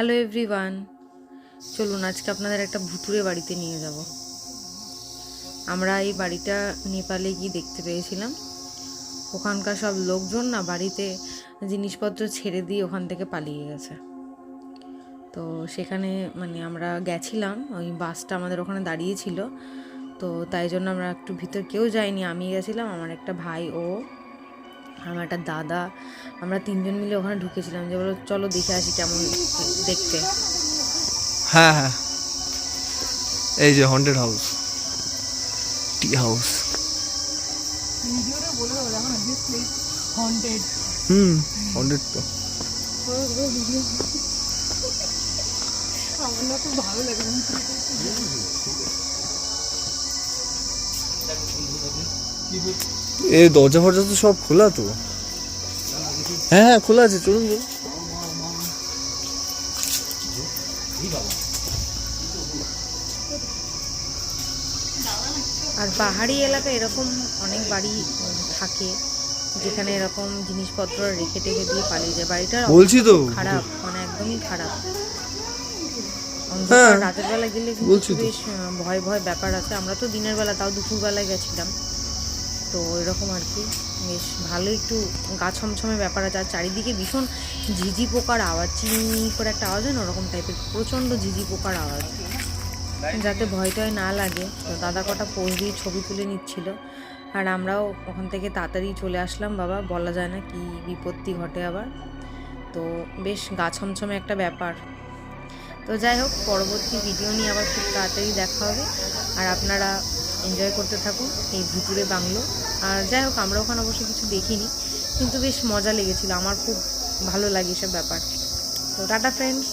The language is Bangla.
হ্যালো এভরিওয়ান চলুন, আজকে আপনাদের একটা ভুতুরে বাড়িতে নিয়ে যাব। আমরা এই বাড়িটা নেপালে গিয়ে দেখতে পেয়েছিলাম। ওখানকার সব লোকজন না বাড়িতে জিনিসপত্র ছেড়ে দিয়ে ওখান থেকে পালিয়ে গেছে। তো সেখানে মানে আমরা গেছিলাম, ওই বাসটা আমাদের ওখানে দাঁড়িয়ে ছিল। তো তাই জন্য আমরা একটু ভিতর, কেউ যাইনি আমি গেছিলাম, আমার একটা ভাই, ও আমার একটা দাদা আমরা তিনজন মিলে ওখানে ঢুকেছিলাম যে বলো চলো দেখে আসি কেমন দেখতে। হ্যাঁ হ্যাঁ। এই যে হন্টেড হাউস টি হাউস হুম হন্টেড তো। এ দরজা ফরজা তো সব খোলা তো। হ্যাঁ হ্যাঁ খোলা আছে চলুন চলুন। আর পাহাড়ি এলাকায় এরকম অনেক বাড়ি থাকে যেখানে এরকম জিনিসপত্র রেখে টেখে দিয়ে পালিয়ে যায়। বাড়িটা বলছি তো। খারাপ মানে একদমই খারাপ। হ্যাঁ, রাতের বেলা গেলে। বেশ ভয় ভয় ব্যাপার আছে। আমরা তো দিনের বেলা তাও দুপুরবেলায় গেছিলাম। তো এরকম আর কি। বেশ ভালো একটু গা ছমছমে ব্যাপার আছে। আর চারিদিকে ভীষণ ঝিঝি পোকার আওয়াজ চিনি করে একটা আওয়াজ হয় না, ওরকম টাইপের প্রচণ্ড ঝিঝি পোকার আওয়াজ। যাতে ভয় টয় না লাগে। তো দাদা কটা পোজ দিয়ে ছবি তুলে নিচ্ছিল। আর আমরাও ওখান থেকে তাড়াতাড়ি চলে আসলাম, বাবা। বলা যায় না কি বিপত্তি ঘটে আবার। তো বেশ গা ছমছমে একটা ব্যাপার। তো যাই হোক, পরবর্তী ভিডিও নিয়ে আবার খুব তাড়াতাড়ি দেখা হবে। আর আপনারা এনজয় করতে থাকুন এই ভুতুরে বাংলো। আর যাই হোক, আমরা ওখানে অবশ্য কিছু দেখিনি, কিন্তু বেশ মজা লেগেছিল। আমার খুব ভালো লাগে এসব ব্যাপার। তো টাটা ফ্রেন্ডস